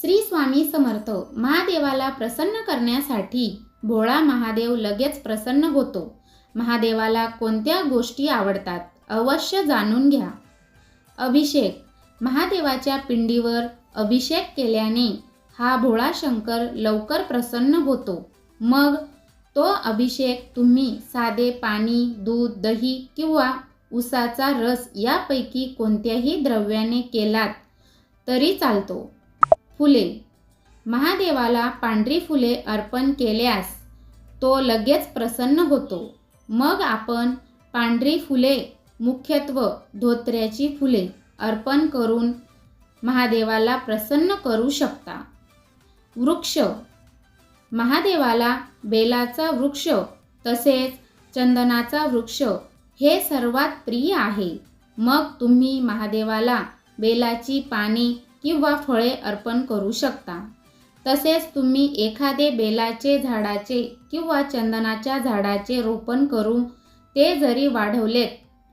श्री स्वामी समर्थ महादेवाला प्रसन्न करण्यासाठी भोळा महादेव लगेच प्रसन्न होतो. महादेवाला कोणत्या गोष्टी आवडतात अवश्य जाणून घ्या. अभिषेक महादेवाच्या पिंडीवर अभिषेक केल्याने हा भोळा शंकर लवकर प्रसन्न होतो. मग तो अभिषेक तुम्ही साधे पाणी दूध दही किंवा उसाचा रस यापैकी कोणत्याही द्रव्याने केलात तरी चालतो. फुले. महादेवाला पांढरी फुले अर्पण केल्यास तो लगेच प्रसन्न होतो. मग आपण पांढरी फुले मुख्यत्व धोत्र्याची फुले अर्पण करून महादेवाला प्रसन्न करू शकता. वृक्ष. महादेवाला बेलाचा वृक्ष तसेच चंदनाचा वृक्ष हे सर्वात प्रिय आहे. मग तुम्ही महादेवाला बेलाची पाने किंवा फळे अर्पण करू शकता. तसेच तुम्ही एखादे बेलाचे झाडाचे किंवा चंदनाच्या झाडाचे रोपण करून ते जरी वाढवलेत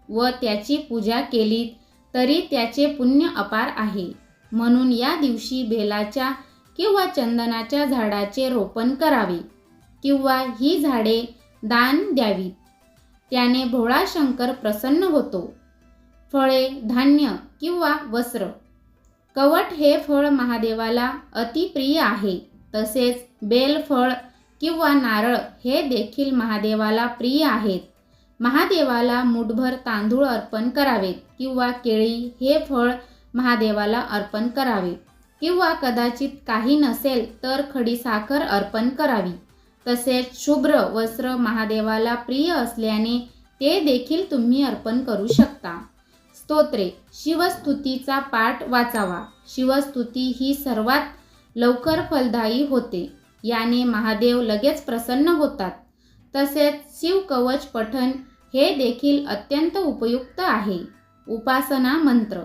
व त्याची पूजा केली तरी त्याचे पुण्य अपार आहे. म्हणून या दिवशी बेलाच्या किंवा चंदनाच्या झाडाचे रोपण करावे किंवा ही झाडे दान द्यावीत. त्याने भोळा शंकर प्रसन्न होतो. फळे धान्य किंवा वस्त्र कवट हे फळ महादेवाला अतिप्रिय आहे. तसेच बेलफळ किंवा नारळ हे देखील महादेवाला प्रिय आहेत. महादेवाला मुठभर तांदूळ अर्पण करावेत किंवा केळी हे फळ महादेवाला अर्पण करावे. किंवा कदाचित काही नसेल तर खडीसाखर अर्पण करावी. तसेच शुभ्र वस्त्र महादेवाला प्रिय असल्याने ते देखील तुम्ही अर्पण करू शकता. स्तोत्रे. शिवस्तुतीचा पाठ वाचावा. शिवस्तुती ही सर्वात लवकर फलदायी होते. याने महादेव लगेच प्रसन्न होतात. तसेच शिवकवच पठण हे देखील अत्यंत उपयुक्त आहे. उपासना मंत्र.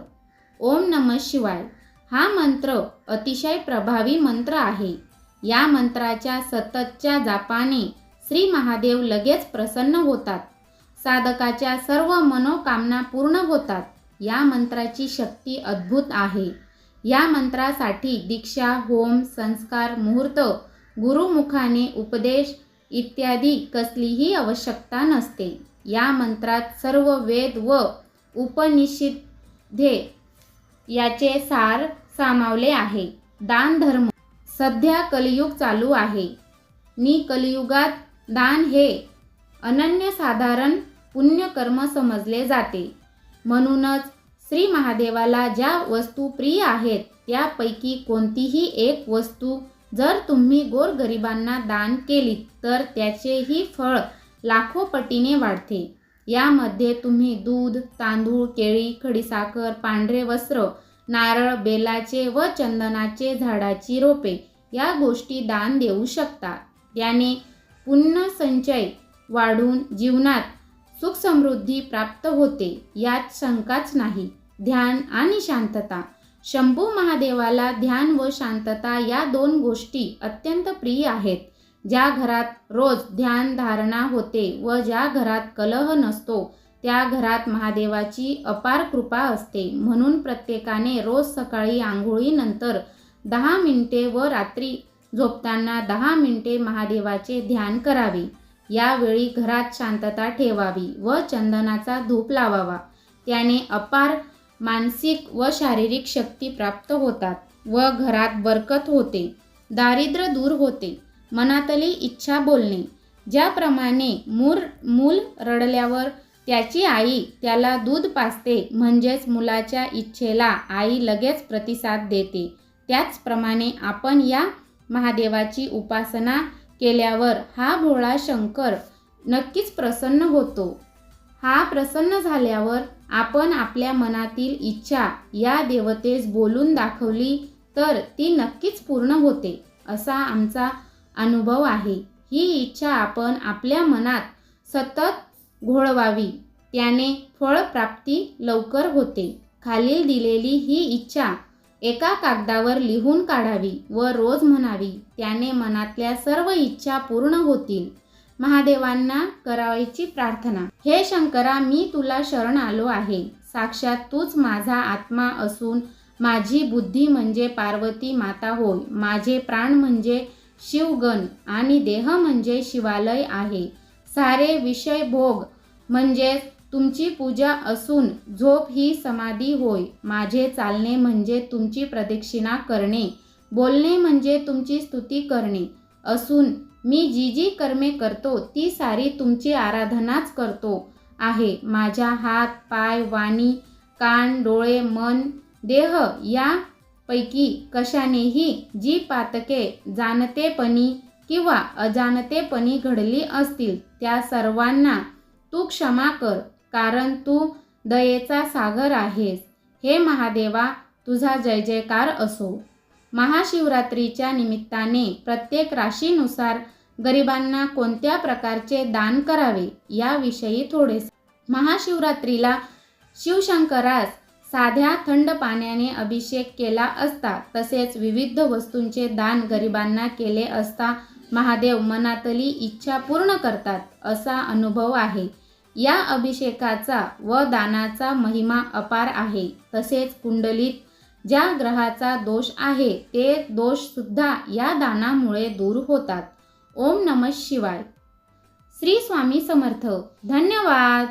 ओम नम शिवाय. हा मंत्र अतिशय प्रभावी मंत्र आहे. या मंत्राच्या सततच्या जापाने श्री महादेव लगेच प्रसन्न होतात. साधकाच्या सर्व मनोकामना पूर्ण होतात. या मंत्राची शक्ती अद्भुत आहे. या मंत्रासाठी दीक्षा होम संस्कार मुहूर्त गुरुमुखाने उपदेश इत्यादी कसलीही आवश्यकता नसते. या मंत्रात सर्व वेद व उपनिषिद्धे याचे सार सामावले आहे. दान धर्म. सध्या कलियुग चालू आहे. नि कलियुगात दान हे अनन्यसाधारण पुण्यकर्म समजले जाते. म्हणूनच श्री महादेवाला ज्या वस्तू प्रिय आहेत त्यापैकी कोणतीही एक वस्तू जर तुम्ही गोरगरिबांना दान केली तर त्याचेही फळ लाखो पटीने वाढते. यामध्ये तुम्ही दूध तांदूळ केळी खडीसाखर पांढरे वस्त्र नारळ बेलाचे व चंदनाचे झाडाची रोपे या गोष्टी दान देऊ शकता. याने पुण्यसंचय वाढून जीवनात सुख समृद्धी प्राप्त होते यात शंकाच नाही. ध्यान आणि शांतता. शंभू महादेवाला ध्यान व शांतता या दोन गोष्टी अत्यंत प्रिय आहेत. ज्या घरात रोज ध्यान धारणा होते व ज्या घरात कलह नसतो त्या घरात महादेवाची अपार कृपा असते. म्हणून प्रत्येकाने रोज सकाळी आंघोळीनंतर दहा मिनिटे व रात्री झोपताना दहा मिनिटे महादेवाचे ध्यान करावे. यावेळी घरात शांतता ठेवावी व चंदनाचा धूप लावावा. त्याने अपार मानसिक व शारीरिक शक्ती प्राप्त होतात व घरात बरकत होते. दारिद्र्य दूर होते. मनातली इच्छा बोलणे. ज्याप्रमाणे मूर मूल रडल्यावर त्याची आई त्याला दूध पाजते म्हणजेच मुलाच्या इच्छेला आई लगेच प्रतिसाद देते. त्याचप्रमाणे आपण या महादेवाची उपासना केल्यावर हा भोळा शंकर नक्कीच प्रसन्न होतो. हा प्रसन्न झाल्यावर आपण आपल्या मनातील इच्छा या देवतेस बोलून दाखवली तर ती नक्कीच पूर्ण होते असा आमचा अनुभव आहे. ही इच्छा आपण आपल्या मनात सतत घोळवावी त्याने फळप्राप्ती लवकर होते. खालील दिलेली ही इच्छा एका कागदावर लिहून काढावी व रोज म्हणावी त्याने मनातल्या सर्व इच्छा पूर्ण होतील. महादेवांना करावयाची प्रार्थना. हे शंकरा मी तुला शरण आलो आहे. साक्षात तूच माझा आत्मा असून माझी बुद्धी म्हणजे पार्वती माता होय. माझे प्राण म्हणजे शिवगण आणि देह म्हणजे शिवालय आहे. सारे विषय भोग म्हणजेच तुमची पूजा असून झोप ही समाधी होय. माझे चालणे म्हणजे तुमची प्रदक्षिणा करणे. बोलणे म्हणजे तुमची स्तुती करणे. असून मी जी जी कर्मे करतो ती सारी तुमची आराधनाच करतो. आहे. माझ्या हात पाय वाणी कान डोळे मन देह यापैकी कशानेही जी पातके जाणतेपणी किंवा अजाणतेपणी घडली असतील त्या सर्वांना तू क्षमा कर. कारण तू दयेचा सागर आहेस. हे महादेवा तुझा जय जयकार असो. महाशिवरात्रीच्या निमित्ताने प्रत्येक राशीनुसार गरिबांना कोणत्या प्रकारचे दान करावे याविषयी थोडे महाशिवरात्रीला शिवशंकरास साध्या थंड पाण्याने अभिषेक केला असता तसेच विविध वस्तूंचे दान गरिबांना केले असता महादेव मनातली इच्छा पूर्ण करतात असा अनुभव आहे. या अभिषेकाचा व दानाचा महिमा अपार आहे तसेच कुंडलीत ज्या ग्रहाचा दोष आहे ते दोष सुद्धा या दानामुळे दूर होतात. ओम नम शिवाय. श्री स्वामी समर्थ. धन्यवाद!